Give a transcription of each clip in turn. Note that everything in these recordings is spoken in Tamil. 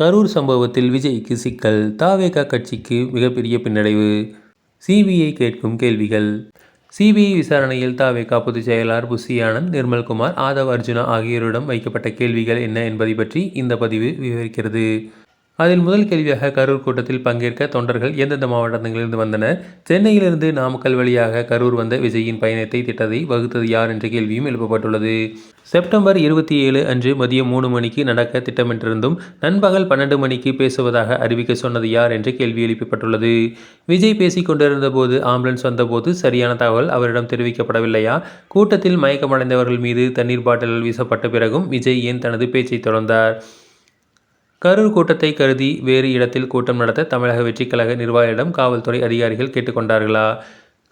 கரூர் சம்பவத்தில் விஜய்க்கு சிக்கல். தாவேகா கட்சிக்கு மிகப்பெரிய பின்னடைவு. சிபிஐ கேட்கும் கேள்விகள். சிபிஐ விசாரணையில் தாவேகா பொதுச் செயலாளர் புஷி ஆனந்த் நிர்மல்குமார் ஆதவ் அர்ஜுனா ஆகியோரிடம் வைக்கப்பட்ட கேள்விகள் என்ன என்பதை பற்றி இந்த பதிவு விவரிக்கிறது. அதில் முதல் கேள்வியாக கரூர் கூட்டத்தில் பங்கேற்க தொண்டர்கள் எந்தெந்த மாவட்டங்களிலிருந்து வந்தனர் சென்னையிலிருந்து நாமக்கல் வழியாக கரூர் வந்த விஜயின் பயணத்தை திட்டத்தை வகுத்தது யார் என்ற கேள்வியும் எழுப்பப்பட்டுள்ளது. செப்டம்பர் இருபத்தி ஏழு அன்று மதியம் மூணு மணிக்கு நடக்க திட்டமிட்டிருந்தும் நண்பகல் பன்னெண்டு மணிக்கு பேசுவதாக அறிவிக்க சொன்னது யார் என்று கேள்வி எழுப்பப்பட்டுள்ளது. விஜய் பேசிக் கொண்டிருந்த போது ஆம்புலன்ஸ் வந்தபோது சரியான தகவல் அவரிடம் தெரிவிக்கப்படவில்லையா? கூட்டத்தில் மயக்கமடைந்தவர்கள் மீது தண்ணீர் பாட்டில் வீசப்பட்ட பிறகும் விஜய் ஏன் தனது பேச்சை தொடர்ந்தார்? கரூர் கூட்டத்தை கருதி வேறு இடத்தில் கூட்டம் நடத்த தமிழக வெற்றிக்கழக நிர்வாகியிடம் காவல்துறை அதிகாரிகள் கேட்டுக்கொண்டார்களா?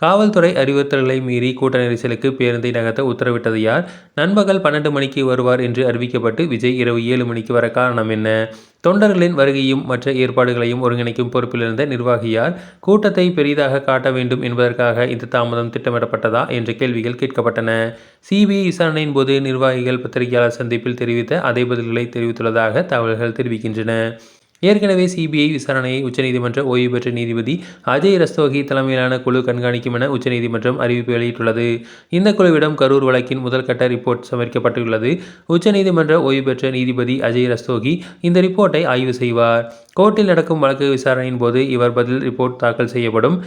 காவல்துறை அறிவுறுத்தல்களை மீறி கூட்ட நெரிசலுக்கு பேருந்தை நகர்த்த உத்தரவிட்டது யார்? நண்பகல் பன்னெண்டு மணிக்கு வருவார் என்று அறிவிக்கப்பட்டு விஜய் இரவு ஏழு மணிக்கு வர காரணம் என்ன? தொண்டர்களின் வருகையும் மற்ற ஏற்பாடுகளையும் ஒருங்கிணைக்கும் பொறுப்பில் இருந்த கூட்டத்தை பெரிதாக காட்ட வேண்டும் என்பதற்காக இந்த தாமதம் திட்டமிடப்பட்டதா என்ற கேள்விகள் கேட்கப்பட்டன. சிபிஐ விசாரணையின் போது நிர்வாகிகள் பத்திரிகையாளர் சந்திப்பில் தெரிவித்த அதே பதில்களை தெரிவித்துள்ளதாக தகவல்கள் தெரிவிக்கின்றன. ஏற்கனவே சிபிஐ விசாரணையை உச்சநீதிமன்ற ஓய்வு பெற்ற நீதிபதி அஜய் ரஸ்தோகி தலைமையிலான குழு கண்காணிக்கும் என உச்சநீதிமன்றம் அறிவிப்பு வெளியிட்டுள்ளது. இந்த குழுவிடம் கரூர் வழக்கின் முதல் கட்ட ரிப்போர்ட் சமர்ப்பிக்கப்பட்டுள்ளது. உச்சநீதிமன்ற ஓய்வு பெற்ற நீதிபதி அஜய் ரஸ்தோகி இந்த ரிப்போர்ட்டை ஆய்வு செய்வார். கோர்ட்டில் நடக்கும் வழக்கு விசாரணையின் போது இவர் பதில் ரிப்போர்ட் தாக்கல் செய்யப்படும்.